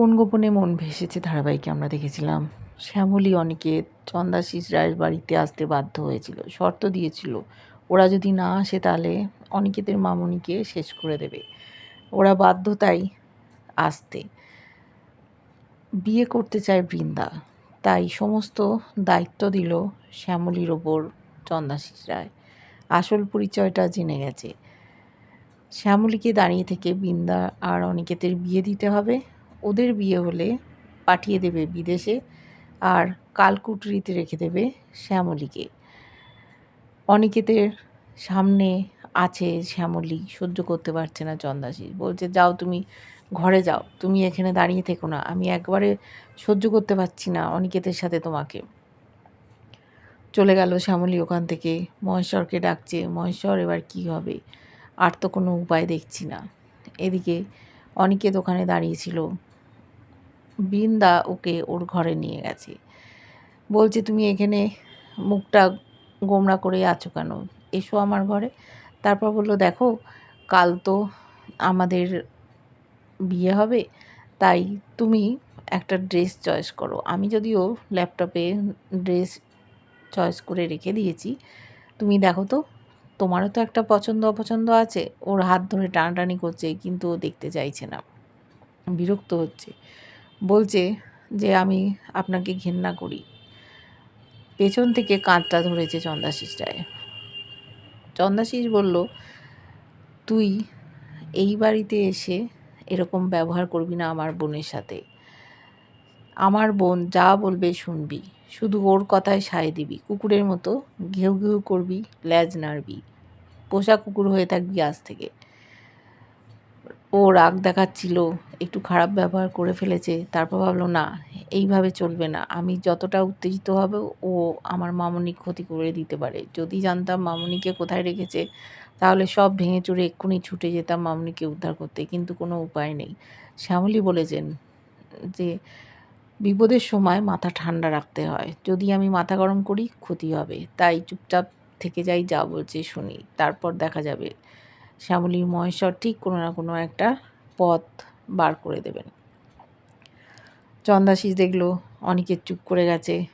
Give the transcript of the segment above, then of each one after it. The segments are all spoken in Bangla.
কোন গোপনে মন ভেসেছে ধারাবাহিকে আমরা দেখেছিলাম? শ্যামলী অনিকেত চন্দাশিস রায়ের বাড়িতে আসতে বাধ্য হয়েছিল, শর্ত দিয়েছিল, ওরা যদি না আসে তাহলে অনিকেতের মামনিকে শেষ করে দেবে। ওরা বাধ্য তাই আসতে। বিয়ে করতে চায় বৃন্দা, তাই সমস্ত দায়িত্ব দিল শ্যামলীর ওপর চন্দাশিস রায়। আসল পরিচয়টা জেনে গেছে। শ্যামলীকে দাঁড়িয়ে থেকে বৃন্দা আর অনিকেতের বিয়ে দিতে হবে। ওদের বিয়ে হলে পাঠিয়ে দেবে বিদেশে আর কালকুটরিতে রেখে দেবে শ্যামলীকে। অনিকেতের সামনে আছে শ্যামলী, সহ্য করতে পারছে না চন্দাশিস বলছে, যাও তুমি ঘরে যাও, তুমি এখানে দাঁড়িয়ে থেকো না, আমি একবারে সহ্য করতে পারছি না অনিকেতের সাথে তোমাকে। চলে গেল শ্যামলী ওখান থেকে। মহেশ্বরকে ডাকছে, মহেশ্বর, এবার কি হবে? আর তো কোনো উপায় দেখছি না। এদিকে অনিকেত ওখানে দাঁড়িয়েছিল বৃন্দা ওকে ওর ঘরে নিয়ে গেছে। বলছে, তুমি এখানে মুখটা গোমরা করে আছো কেন? এসো আমার ঘরে। তারপর বলল, দেখো, কাল তো আমাদের বিয়ে হবে, তাই তুমি একটা ড্রেস চয়েস করো। আমি যদিও ল্যাপটপে ড্রেস চয়েস করে রেখে দিয়েছি, তুমি দেখো তো, তোমারও তো একটা পছন্দ অপছন্দ আছে। ওর হাত ধরে টানাটানি করছে, কিন্তু ও দেখতে চাইছে না। বিরক্ত হচ্ছে। বলছে যে আমি আপনাকে ঘেন্না করি। পেছন থেকে কাঁধটা ধরেছে চন্দাশিস রায় চন্দাশিস বলল, তুই এই বাড়িতে এসে এরকম ব্যবহার করবি না আমার বোনের সাথে। আমার বোন যা বলবে শুনবি। শুধু ওর কথায় সায় দিবি। কুকুরের মতো ঘেউ ঘেউ করবি, ল্যাজ নাড়বি। পোষা কুকুর হয়ে থাকবি আজ থেকে। ও রাগ দেখাচ্ছিল, একটু খারাপ ব্যবহার করে ফেলেছে। তারপর ভাবলো, না, এইভাবে চলবে না। আমি যতটা উত্তেজিত হবে, ও আমার মামনি ক্ষতি করে দিতে পারে। যদি জানতাম মামনিকে কোথায় রেখেছে, তাহলে সব ভেঙে চুরে এক্ষুনি ছুটে যেতাম মামনিকে উদ্ধার করতে। কিন্তু কোনো উপায় নেই। শ্যামলী বলেছেন যে, বিপদের সময় মাথা ঠান্ডা রাখতে হয়। যদি আমি মাথা গরম করি, ক্ষতি হবে। তাই চুপচাপ থেকে যাই, যা বলছে শুনি। তারপর দেখা যাবে। শ্যামলীর মহেশ্বর ঠিক কোনো না কোনো একটা পথ বার করে দেবেন। চন্দাশিস দেখল, অনিকেত চুপ করে গেছে।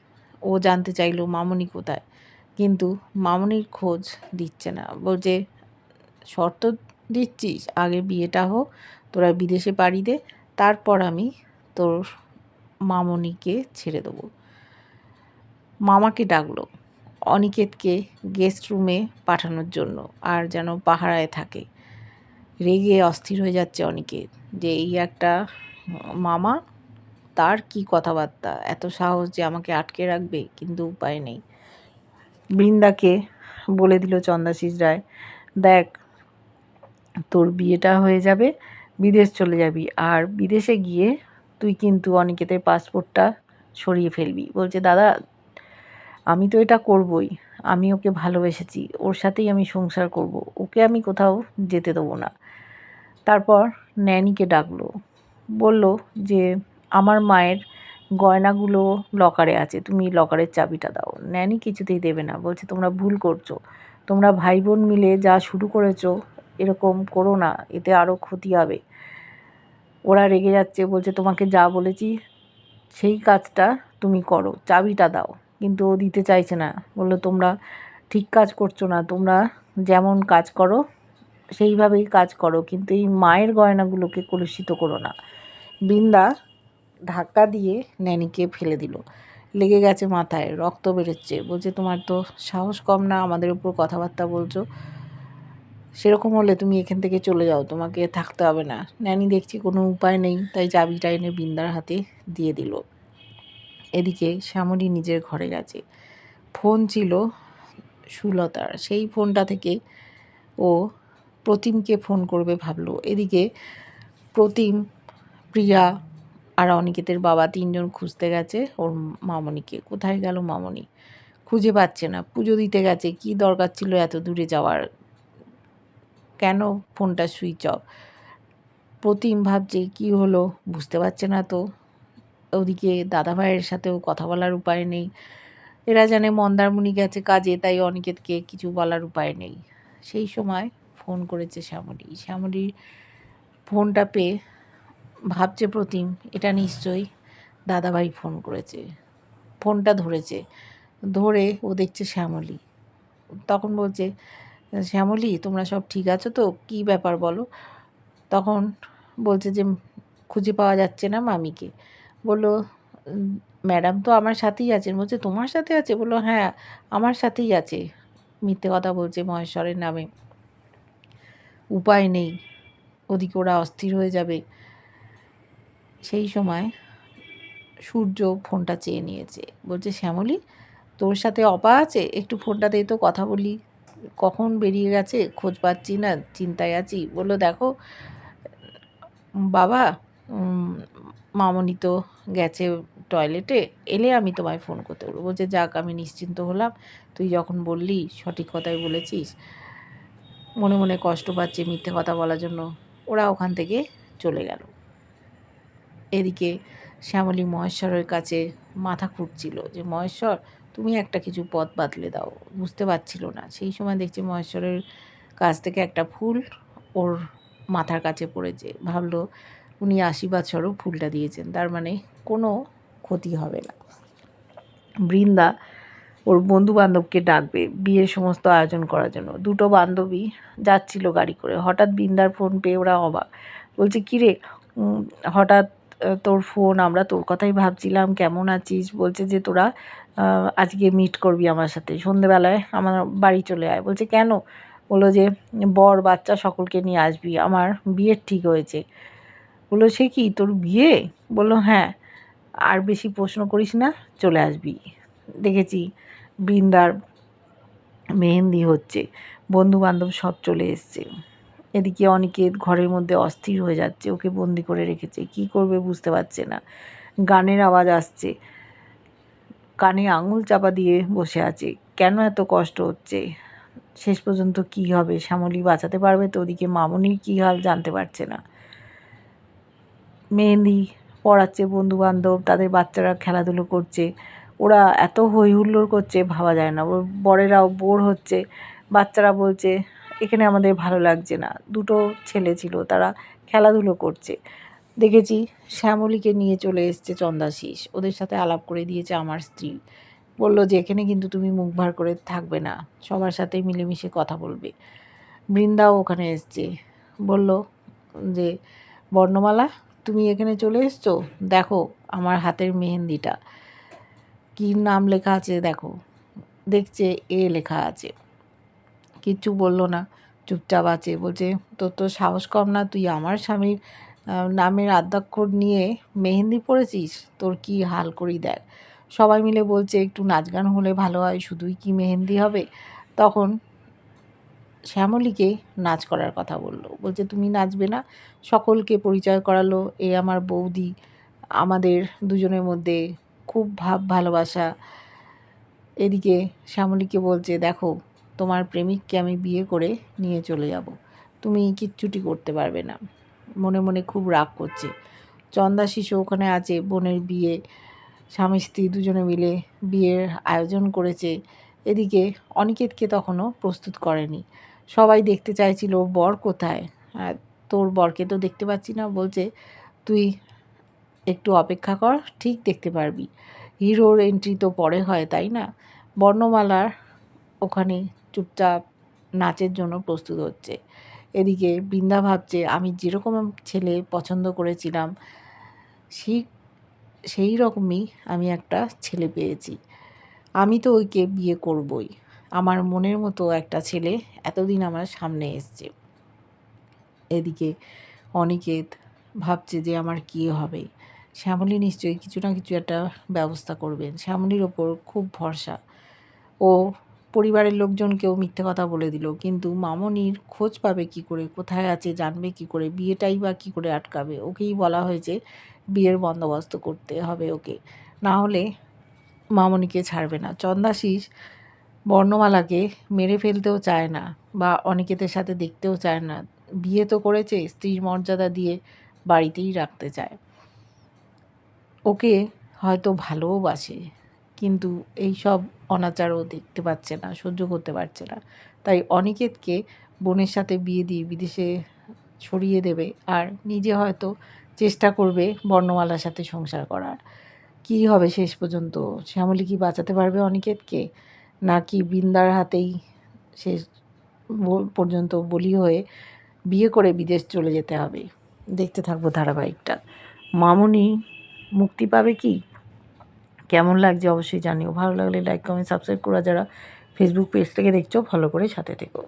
ও জানতে চাইলো, মামনি কোথায়? কিন্তু মামনির খোঁজ দিচ্ছে না। বলছে, শর্ত দিচ্ছিস, আগে বিয়েটা হোক, তোরা বিদেশে পাড়ি দে, তারপর আমি তোর মামনিকে ছেড়ে দেবো। মামাকে ডাকলো অনিকেতকে গেস্ট রুমে পাঠানোর জন্য আর যেন পাহারায় থাকে। রেগে অস্থির হয়ে যাচ্ছে অনিকেত যে এই একটা মামা, তার কি কথাবার্তা? এত সাহস যে আমাকে আটকে রাখবে, কিন্তু উপায় নেই। বৃন্দাকে বলে দিল চন্দাশিস রায়, দেখ, তোর বিয়েটা হয়ে যাবে, বিদেশ চলে যাবি, আর বিদেশে গিয়ে তুই কিন্তু অনিকেতের পাসপোর্টটা সরিয়ে ফেলবি। বলছে, দাদা আমি তো এটা করবই, আমি ওকে ভালোবেসেছি, ওর সাথেই আমি সংসার করব, ওকে আমি কোথাও যেতে দেবো না। তারপর ন্যানিকে ডাকলো, বলল যে আমার মায়ের গয়নাগুলো লকারে আছে, তুমি লকারের চাবিটা দাও। ন্যানি কিছুতেই দেবে না, বলছে তোমরা ভুল করছ, তোমরা ভাই বোন মিলে যা শুরু করেছ এরকম করো না, এতে আরও ক্ষতি হবে। ওরা রেগে যাচ্ছে, বলছে তোমাকে যা বলেছি সেই কাজটা তুমি করো, চাবিটা দাও। কিন্তু ও দিতে চাইছে না। বলল, তোমরা ঠিক কাজ করছ না, তোমরা যেমন কাজ করো, সেইভাবেই কাজ করো, কিন্তু এই মায়ের গয়নাগুলোকে কলুষিত করো না। বৃন্দা ধাক্কা দিয়ে ন্যানিকে ফেলে দিল। লেগে গেছে মাথায়, রক্ত বেরোচ্ছে। বলছে, তোমার তো সাহস কম না আমাদের উপর কথাবার্তা বলছো। সেরকম হলে তুমি এখান থেকে চলে যাও, তোমাকে থাকতে হবে না। ন্যানি দেখছি কোনো উপায় নেই, তাই চাবিটা এনে বৃন্দার হাতে দিয়ে দিল। এদিকে শ্যামলী নিজের ঘরে গেছে। ফোন ছিল সুলতার। সেই ফোনটা থেকে ও প্রতিমকে ফোন করবে ভাবলো। এদিকে প্রতিম, প্রিয়া আর অনিকেতের বাবা তিনজন খুঁজতে গেছে ওর মামনিকে। কোথায় গেল মামনি? খুঁজে পাচ্ছে না। পুজো দিতে গেছে। কি দরকার ছিল এত দূরে যাওয়ার? কেন ফোনটা সুইচ অফ? প্রতিম ভাবছে, কি হলো? বুঝতে পারছে না তো। ওদিকে দাদা ভাইয়ের সাথেও কথা বলার উপায় নেই। এরা জানে মন্দারমণি গেছে কাজে, তাই অনিকেতকে কিছু বলার উপায় নেই। সেই সময় ফোন করেছে শ্যামলী। শ্যামলীর ফোনটা পেয়ে ভাবছে, প্রতিম, এটা নিশ্চয়ই দাদাভাই ফোন করেছে। ফোনটা ধরেছে। ধরে ও দেখছে শ্যামলী। তখন বলছে, শ্যামলী, তোমরা সব ঠিক আছো তো? কী ব্যাপার বলো? তখন বলছে যে, খুঁজে পাওয়া যাচ্ছে না মামিকে। বলল, ম্যাডাম তো আমার সাথেই আছেন। বলছে, তোমার সাথে আছে? বলল হ্যাঁ আমার সাথেই আছে। মিথ্যে কথা বলছে মহেশ্বরের নামে। উপায় নেই, ওদিকে ওরা অস্থির হয়ে যাবে। সেই সময় সূর্য ফোনটা চেয়ে নিয়েছে। বলছে, শ্যামলী, তোর সাথে অপা আছে? একটু ফোনটা দিয়ে তো, কথা বলি। কখন বেরিয়ে গেছে? খোঁজ পাচ্ছি না, চিন্তায় আছি। বলল, দেখো, বাবা মামনি তো গেছে টয়লেটে এলে আমি তোমায় ফোন করতে বলব যে, যাক, আমি নিশ্চিন্ত হলাম। তুই যখন বললি, সঠিক কথাই বলেছিস। মনে মনে কষ্ট পাচ্ছে মিথ্যে কথা বলার জন্য। ওরা ওখান থেকে চলে গেল। এদিকে শ্যামলী মহেশ্বরের কাছে মাথা খুঁটছিল যে, মহেশ্বর, তুমি একটা কিছু পথ বাতলে দাও। বুঝতে পারছিল না। সেই সময় দেখছি মহেশ্বরের কাছ থেকে একটা ফুল ওর মাথার কাছে পড়েছে। ভাবলো উনি আশীর্বাদ স্বরূপ ফুলটা দিয়েছেন। তার মানে কোনো ক্ষতি হবে না। বৃন্দা ওর বন্ধু বান্ধবকে ডাকবে, বিয়ের সমস্ত আয়োজন করার জন্য। দুটো বান্ধবী যাচ্ছিল গাড়ি করে। হঠাৎ বৃন্দার ফোন পেয়ে ওরা অবাক। বলছে কিরে হঠাৎ তোর ফোন, আমরা তোর কথাই ভাবছিলাম, কেমন আছিস? বলছে যে, তোরা আজকে মিট করবি আমার সাথে। সন্ধেবেলায় আমার বাড়ি চলে আয়। বলছে, কেন? বলল যে, বর, বাচ্চা সকলকে নিয়ে আসবি। আমার বিয়ের ঠিক হয়েছে। বলল সে কি, তোর বিয়ে? বলল হ্যাঁ আর বেশি প্রশ্ন করিস না, চলে আসবি। দেখেছি বৃন্দার মেহেন্দি হচ্ছে বন্ধু বান্ধব সব চলে এসছে। এদিকে অনিকেত ঘরের মধ্যে অস্থির হয়ে যাচ্ছে, ওকে বন্দি করে রেখেছে। কি করবে বুঝতে পারছে না। গানের আওয়াজ আসছে, কানে আঙুল চাপা দিয়ে বসে আছে। কেন এত কষ্ট হচ্ছে? শেষ পর্যন্ত কি হবে? শ্যামলী বাঁচাতে পারবে তো? ওদিকে মামনির কী হাল জানতে পারছে না। মেহেন্দি পড়াচ্ছে বন্ধু বান্ধব তাদের বাচ্চারা খেলাধুলো করছে। ওরা এত হই হুল্লোড় করছে, ভাবা যায় না। ওর বরেরাও বোর হচ্ছে। বাচ্চারা বলছে, এখানে আমাদের ভালো লাগছে না। দুটো ছেলে ছিল, তারা খেলাধুলো করছে। দেখেছি শ্যামলীকে নিয়ে চলে এসছে চন্দাশিস। ওদের সাথে আলাপ করে দিয়েছে আমার স্ত্রী। বলল যে, এখানে কিন্তু তুমি মুখ ভার করে থাকবে না। সবার সাথে মিলেমিশে কথা বলবে। বৃন্দাও ওখানে এসছে। বলল যে, বর্ণমালা তুমি এখানে চলে এসছো? দেখো, আমার হাতের মেহেন্দিটা। কী নাম লেখা আছে দেখো। দেখছে, এ লেখা আছে। কিচ্ছু বলল না, চুপচাপ আছে। বলছে, তোর তো সাহস কম না, তুই আমার স্বামীর নামের আদ্যাক্ষর নিয়ে মেহেন্দি পড়েছিস? তোর কি হাল করি দেখ। সবাই মিলে বলছে, একটু নাচ গান হলে ভালো হয়, শুধুই কি মেহেন্দি হবে? তখন শ্যামলীকে নাচ করার কথা বলল। বলছে, তুমি নাচবে না, সকলকে পরিচয় করালো, এ আমার বৌদি। আমাদের দুজনের মধ্যে খুব ভাব ভালোবাসা। এদিকে শ্যামলীকে বলছে, দেখো, তোমার প্রেমিককে আমি বিয়ে করে নিয়ে চলে যাব। তুমি কিচ্ছুটি করতে পারবে না। মনে মনে খুব রাগ করছে। চন্দা শিশু ওখানে আছে, বোনের বিয়ে। স্বামী স্ত্রী দুজনে মিলে বিয়ের আয়োজন করেছে। এদিকে অনিকেতকে তখনও প্রস্তুত করেনি। সবাই দেখতে চাইছিল, বর কোথায়? আর তোর বরকে তো দেখতে পাচ্ছি না, বলছে, তুই একটু অপেক্ষা কর, ঠিক দেখতে পারবি। হিরোর এন্ট্রি তো পরে হয়, তাই না? বর্ণমালার ওখানে চুপচাপ নাচের জন্য প্রস্তুত হচ্ছে। এদিকে বৃন্দা ভাবছে, আমি যেরকম ছেলে পছন্দ করেছিলাম, সেই সেই রকমই আমি একটা ছেলে পেয়েছি। আমি তো ওইকে বিয়ে করবই। আমার মনের মতো একটা ছেলে এতদিন আমার সামনে এসছে। এদিকে অনিকেত ভাবছে যে আমার কী হবে। শ্যামলী নিশ্চয়ই কিছু না কিছু একটা ব্যবস্থা করবেন। শ্যামলীর ওপর খুব ভরসা। ও পরিবারের লোকজনকেও মিথ্যে কথা বলে দিল, কিন্তু মামনির খোঁজ পাবে কি করে, কোথায় আছে, জানবে কি করে, বিয়েটাই বা কি করে আটকাবে? ওকেই বলা হয়েছে বিয়ের বন্দোবস্ত করতে হবে ওকে। না হলে মামনিকে ছাড়বে না। চন্দাশিস বর্ণমালাকে মেরে ফেলতেও চায় না বা অনিকেতের সাথে দেখতেও চায় না। বিয়ে তো করেছে, স্ত্রীর মর্যাদা দিয়ে বাড়িতেই রাখতে চায়। ওকে হয়তো ভালোও বাসে, কিন্তু এই সব অনাচারও দেখতে পাচ্ছে না, সহ্য করতে পারছে না। তাই অনিকেতকে বোনের সাথে বিয়ে দিয়ে বিদেশে ছড়িয়ে দেবে আর নিজে হয়তো চেষ্টা করবে বর্ণমালার সাথে সংসার করার। কি হবে শেষ পর্যন্ত? শ্যামলী কি বাঁচাতে পারবে অনিকেতকে? নাকি বৃন্দার হাতেই শেষ পর্যন্ত বলি হয়ে বিয়ে করে বিদেশ চলে যেতে হবে। দেখতে থাকব ধারাবাহিকটা। মামনি, মুক্তি পাবে কি? কেমন লাগছে অবশ্যই জানিও। ভালো লাগলে লাইক কমেন্ট সাবস্ক্রাইব করা যারা ফেসবুক পেজ থেকে দেখছ ফলো করে সাথে থেকো।